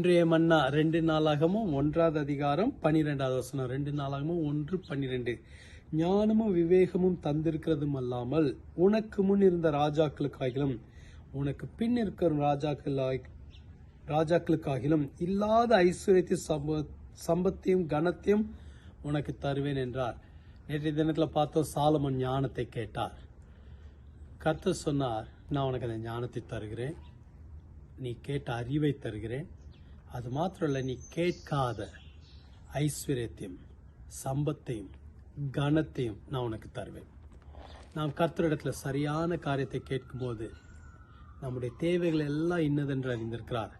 இன்றைய மன்னா ரெண்டு நாளாகமும் ஒன்றாவது அதிகாரம் பனிரெண்டாவது வசனம். ரெண்டு நாளாகமும் ஒன்று பன்னிரெண்டு ஞானமும் விவேகமும் தந்திருக்கிறதும் அல்லாமல் உனக்கு முன் இருந்த ராஜாக்களுக்காகிலும் உனக்கு பின் இருக்கிற ராஜாக்கள் ராஜாக்களுக்காகிலும் இல்லாத ஐஸ்வர்யத்தை சம்ப சம்பத்தையும் கனத்தையும் உனக்கு தருவேன் என்றார். நேற்றைய தினத்தில் பார்த்தோம் சாலமன் ஞானத்தை கேட்டார். கர்த்தர் சொன்னார் நான் உனக்கு அந்த ஞானத்தை தருகிறேன். நீ கேட்ட அறிவை தருகிறேன். அது மாத்திரம் இல்லை நீ கேட்காத ஐஸ்வர்யத்தையும் சம்பத்தையும் கனத்தையும் நான் உனக்கு தருவேன். நாம் கர்த்தரிடத்தில் சரியான காரியத்தை கேட்கும்போது நம்முடைய தேவைகள் எல்லாம் இன்னதென்று அறிந்திருக்கிறார்.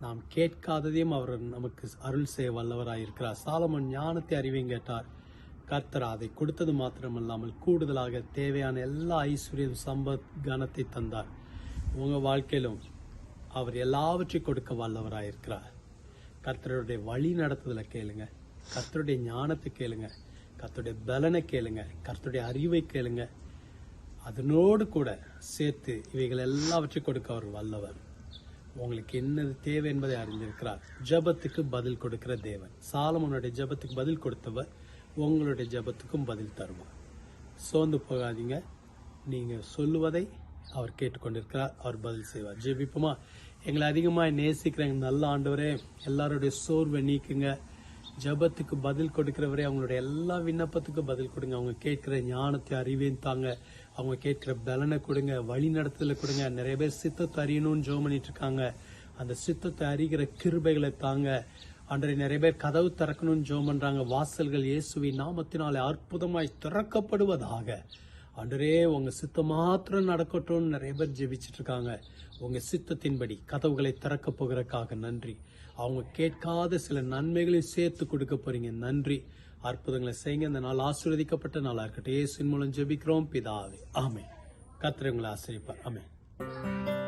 நாம் கேட்காததையும் அவர் நமக்கு அருள் செய்ய வல்லவராக இருக்கிறார். சாலமன் ஞானத்தை அறிவையும் கேட்டார். கர்த்தர் அதை கொடுத்தது மாத்திரமல்லாமல் கூடுதலாக தேவையான எல்லா ஐஸ்வர்யம் சம்பத் கனத்தை தந்தார். உங்கள் வாழ்க்கையிலும் அவர் எல்லாவற்றையும் கொடுக்க வல்லவராயிருக்கிறார் கர்த்தருடைய வழி நடத்துதலை கேளுங்க. கர்த்தருடைய ஞானத்தை கேளுங்க. கர்த்தருடைய பலனை கேளுங்க. கர்த்தருடைய அறிவை கேளுங்க. அதனோடு கூட சேர்த்து இவைகள் எல்லாவற்றையும் கொடுக்க அவர் வல்லவர். உங்களுக்கு என்னது தேவை என்பதை அறிந்திருக்கிறார். ஜெபத்துக்கு பதில் கொடுக்கிற தேவன். சாலமனுடைய ஜெபத்துக்கு பதில் கொடுத்தவர் உங்களுடைய ஜெபத்துக்கும் பதில் தருவார். சோர்ந்து போகாதீங்க. நீங்கள் சொல்லுவதை அவர் கேட்டுக்கொண்டிருக்கிறார். அவர் பதில் செய்வார். ஜெபிப்போமா எங்களை அதிகமாக நேசிக்கிற நல்ல ஆண்டவரே எல்லாருடைய சோர்வை நீக்குங்க. ஜெபத்துக்கு பதில் கொடுக்கிறவரே அவங்களுடைய எல்லா விண்ணப்பத்துக்கும் பதில் கொடுங்க. அவங்க கேட்கிற ஞானத்தை அறிவையும் தாங்க. அவங்க கேட்கிற பலனை கொடுங்க. வழி நடத்துதல கொடுங்க. நிறைய பேர் சித்தத்தை அறியணும்னு ஜோ பண்ணிட்டு இருக்காங்க. அந்த சித்தத்தை அறிகிற கிருபைகளை தாங்க. அன்றைய நிறைய பேர் கதவு திறக்கணும்னு ஜோம் பண்றாங்க. வாசல்கள் இயேசுவின் நாமத்தினாலே அற்புதமாய் திறக்கப்படுவதாக. அன்றரே உங்க சித்தம் மாத்திரம் நடக்கட்டும்னு நிறைய பேர் ஜெபிச்சுட்டு இருக்காங்க உங்க சித்தத்தின்படி கதவுகளை திறக்க போகிறக்காக நன்றி. அவங்க கேட்காத சில நன்மைகளையும் சேர்த்து கொடுக்க போறீங்க. நன்றி. அற்புதங்களை செய்யுங்க. இந்த நாள் ஆசீர்வதிக்கப்பட்ட நாளா இருக்கட்டும். இயேசுவின் மூலம் ஜெபிக்கிறோம். பிதாவே. ஆமென். கர்த்தர் ஆசிரியப்பார் ஆசிரிப்பார் ஆமென்.